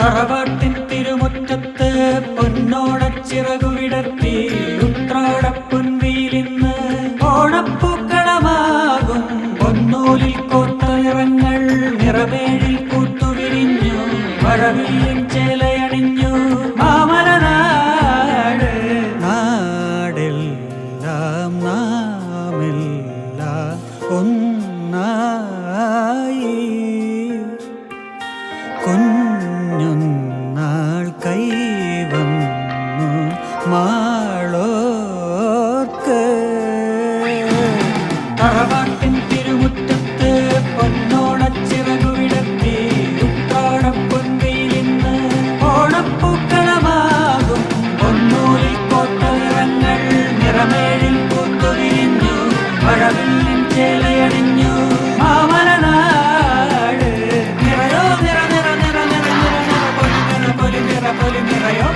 തറവാട്ടിൻ തിരുമുറ്റത്ത് പൊന്നോടച്ചിറകു വിടർത്തി ഉത്രാടപ്പൊൻവീലിന്ന് ഓണപ്പൂക്കളമാകും. പൊന്നൂലിൽ കോർത്ത നിറങ്ങൾ നിറവേഴിൽ കൂത്തുവിരിഞ്ഞു. മഴവില്ലിൻ ചേലയണിഞ്ഞു. നാടെല്ലാം നാമെല്ലാം ഒന്നായി. കുഞ്ഞുനാൾ കൈവന്നു മാളോർക്ക് ചേലയണിഞ്ഞു മാമലനാട് നിറയോ നിറ നിറ നിറ നിറ നിറ നിറ പൊലി നിറ പൊലി നിറ പൊലി നിറയോ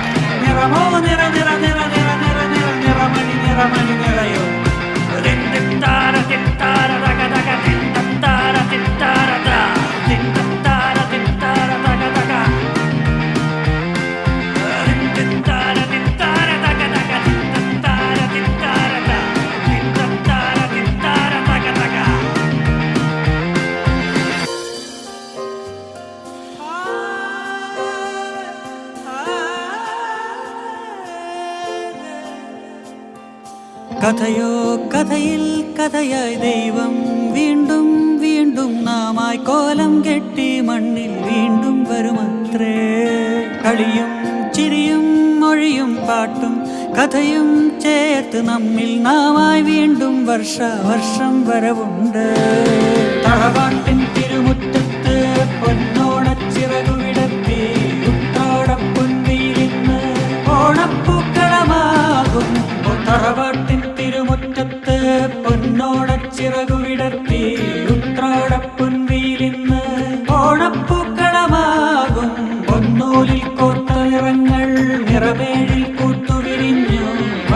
നിറമോ നിറ നിറ നിറ നിറ കഥയോ കഥയിൽ കഥയായി ദൈവം വീണ്ടും വീണ്ടും നാമായി കോലം കെട്ടി മണ്ണിൽ വീണ്ടും വരുമത്രേ. കളിയും ചിരിയും മൊഴിയും പാട്ടും കഥയും ചേർത്ത് നമ്മിൽ നാമായി വീണ്ടും വർഷ വർഷം വരവുണ്ട്. തറവാട്ടിൻ തിരുമുറ്റത്ത് പൊന്നോണച്ചിറകു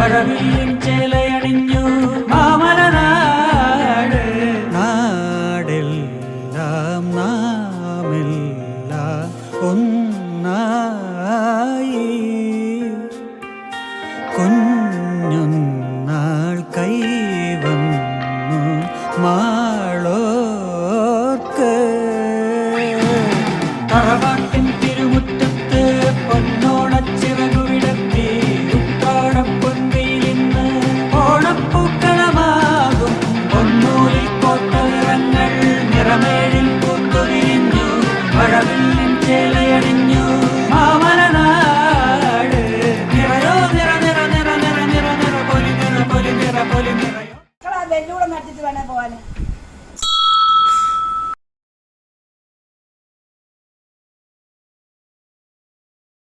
മഴവില്ലിൻ ചേലയണിഞ്ഞു മാമല നാട്. നാടെല്ലാം നാമെല്ലാം ഒന്നായി. കുഞ്ഞൊന്നാൾ കൈവന്നു മാളോർക്ക്. തറവാട്ടിൻ തിരുമുറ്റ